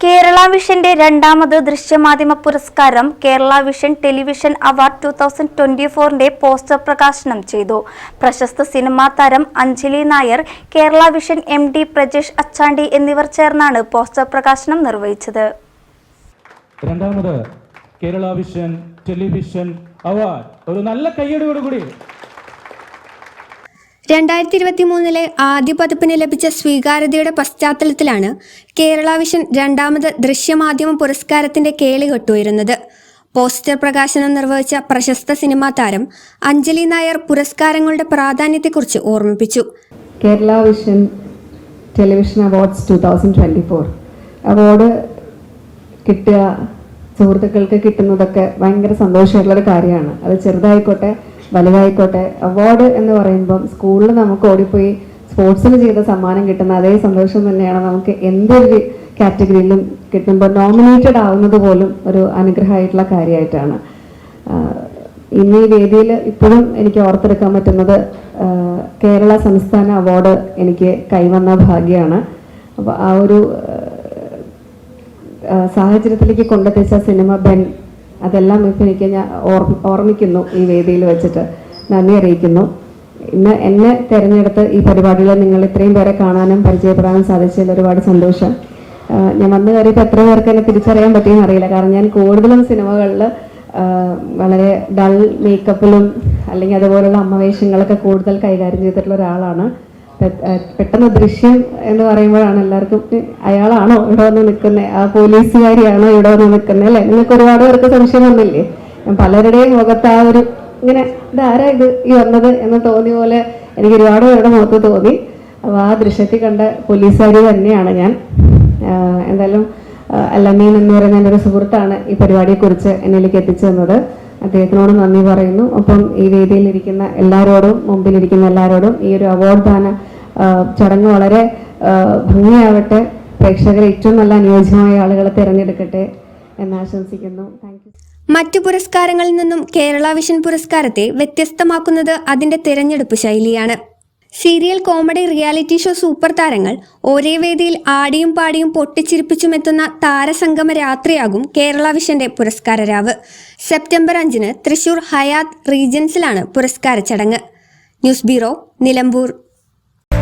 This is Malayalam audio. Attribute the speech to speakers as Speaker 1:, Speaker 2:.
Speaker 1: കേരള വിഷന്റെ രണ്ടാമത് ദൃശ്യമാധ്യമ പുരസ്കാരം Kerala vision television award two thousand twenty ഫോറിന്റെ പോസ്റ്റർ പ്രകാശനം ചെയ്തു. പ്രശസ്ത സിനിമാ താരം Anjali Nair Kerala vision M D Prajesh Achandi എന്നിവർ ചേർന്നാണ് പോസ്റ്റർ പ്രകാശനം നിർവഹിച്ചത്.
Speaker 2: രണ്ടാമത് കേരള വിഷൻ ടെലിവിഷൻ അവാർഡ്. ഒരു നല്ല കയ്യടിയോടുകൂടി
Speaker 3: രണ്ടായിരത്തി ഇരുപത്തി മൂന്നിലെ ആദ്യ പതിപ്പിന് ലഭിച്ച സ്വീകാര്യതയുടെ പശ്ചാത്തലത്തിലാണ് കേരള വിഷൻ രണ്ടാമത് ദൃശ്യമാധ്യമ പുരസ്കാരത്തിന്റെ കേളി കെട്ടുയരുന്നത്. പോസ്റ്റർ പ്രകാശനം നിർവഹിച്ച പ്രശസ്ത സിനിമാ താരം അഞ്ജലി നായർ പുരസ്കാരങ്ങളുടെ പ്രാധാന്യത്തെക്കുറിച്ച് ഓർമ്മിപ്പിച്ചു.
Speaker 4: Kerala vision television awards two thousand twenty four. Award കിട്ടുക സുഹൃത്തുക്കൾക്ക് കിട്ടുന്നതൊക്കെ ഭയങ്കര സന്തോഷമുള്ളൊരു കാര്യമാണ്. അത് ചെറുതായിക്കോട്ടെ വലുതായിക്കോട്ടെ. അവാർഡ് എന്ന് പറയുമ്പം സ്കൂളിൽ നമുക്ക് ഓടിപ്പോയി സ്പോർട്സിൽ ചെയ്ത സമ്മാനം കിട്ടുന്ന അതേ സന്തോഷം തന്നെയാണ് നമുക്ക് എന്തൊരു കാറ്റഗറിയിലും കിട്ടുമ്പോൾ നോമിനേറ്റഡ് ആവുന്നത് പോലും ഒരു അനുഗ്രഹമായിട്ടുള്ള കാര്യമായിട്ടാണ്. ഇന്ന് ഈ വേദിയിൽ ഇപ്പോഴും എനിക്ക് ഓർത്തെടുക്കാൻ പറ്റുന്നത് കേരള സംസ്ഥാന അവാർഡ് എനിക്ക് കൈവന്ന ഭാഗ്യമാണ്. അപ്പോൾ ആ ഒരു സാഹചര്യത്തിലേക്ക് കൊണ്ടെത്തിച്ച സിനിമ ബെൻ അതെല്ലാം ഇപ്പം എനിക്ക് ഞാൻ ഓർമ്മിക്കുന്നു ഈ വേദിയിൽ വെച്ചിട്ട്. നന്ദി അറിയിക്കുന്നു. ഇന്ന് എന്നെ തിരഞ്ഞെടുത്ത് ഈ പരിപാടിയിൽ നിങ്ങൾ ഇത്രയും പേരെ കാണാനും പരിചയപ്പെടാനും സാധിച്ചതിൽ ഒരുപാട് സന്തോഷം. ഞാൻ വന്നു കയറിയപ്പോൾ എത്ര പേർക്ക് എന്നെ തിരിച്ചറിയാൻ പറ്റിയെന്ന് അറിയില്ല. കാരണം ഞാൻ കൂടുതലും സിനിമകളിൽ വളരെ ഡൾ മേക്കപ്പിലും അല്ലെങ്കിൽ അതുപോലുള്ള അമ്മവേഷങ്ങളൊക്കെ കൂടുതൽ കൈകാര്യം ചെയ്തിട്ടുള്ള ഒരാളാണ്. പെട്ടെന്ന് ദൃശ്യം എന്ന് പറയുമ്പോഴാണ് എല്ലാവർക്കും അയാളാണോ ഇവിടെ വന്ന് നിൽക്കുന്നത് ആ പോലീസുകാരിയാണോ ഇവിടെ വന്ന് നിൽക്കുന്നത് അല്ലേ? നിങ്ങൾക്ക് ഒരുപാട് പേർക്ക് സംശയം വന്നില്ലേ? പലരുടെയും മുഖത്ത് ആ ഒരു ഇങ്ങനെ ഇതാരാ ഇത് ഈ വന്നത് എന്ന് തോന്നിയ പോലെ എനിക്ക് ഒരുപാട് പേരുടെ മുഖത്ത് തോന്നി. അപ്പോൾ ആ ദൃശ്യത്തിൽ കണ്ട പോലീസുകാരി തന്നെയാണ് ഞാൻ. എന്തായാലും അല്ലമീൻ എന്ന് പറയുന്ന എന്റെ ഒരു സുഹൃത്താണ് ഈ പരിപാടിയെക്കുറിച്ച് എന്നിലേക്ക് എത്തിച്ചു തന്നത്. അദ്ദേഹത്തിനോട് നന്ദി പറയുന്നു. ഒപ്പം ഈ വേദിയിലിരിക്കുന്ന എല്ലാവരോടും മുമ്പിലിരിക്കുന്ന എല്ലാവരോടും ഈ ഒരു അവാർഡ് ദാന ചടങ്ങ് വളരെ ഭംഗിയാവട്ടെ. പ്രേക്ഷകരെ ഏറ്റവും നല്ല അനുയോജ്യമായ ആളുകളെ തിരഞ്ഞെടുക്കട്ടെ എന്ന് ആശംസിക്കുന്നു. താങ്ക്
Speaker 3: മറ്റു പുരസ്കാരങ്ങളിൽ നിന്നും കേരള വിഷൻ പുരസ്കാരത്തെ വ്യത്യസ്തമാക്കുന്നത് അതിന്റെ തിരഞ്ഞെടുപ്പ് ശൈലിയാണ്. Serial comedy reality show super താരങ്ങൾ ഒരേ വേദിയിൽ ആടിയും പാടിയും പൊട്ടിച്ചിരിപ്പിച്ചും എത്തുന്ന താരസംഗമ രാത്രിയാകും കേരള വിഷന്റെ പുരസ്കാര രാവ് സെപ്റ്റംബർ അഞ്ചിന് തൃശൂർ ഹയാത്ത് റീജൻസിലാണ് പുരസ്കാര ചടങ്ങ്. News bureau Nilambur.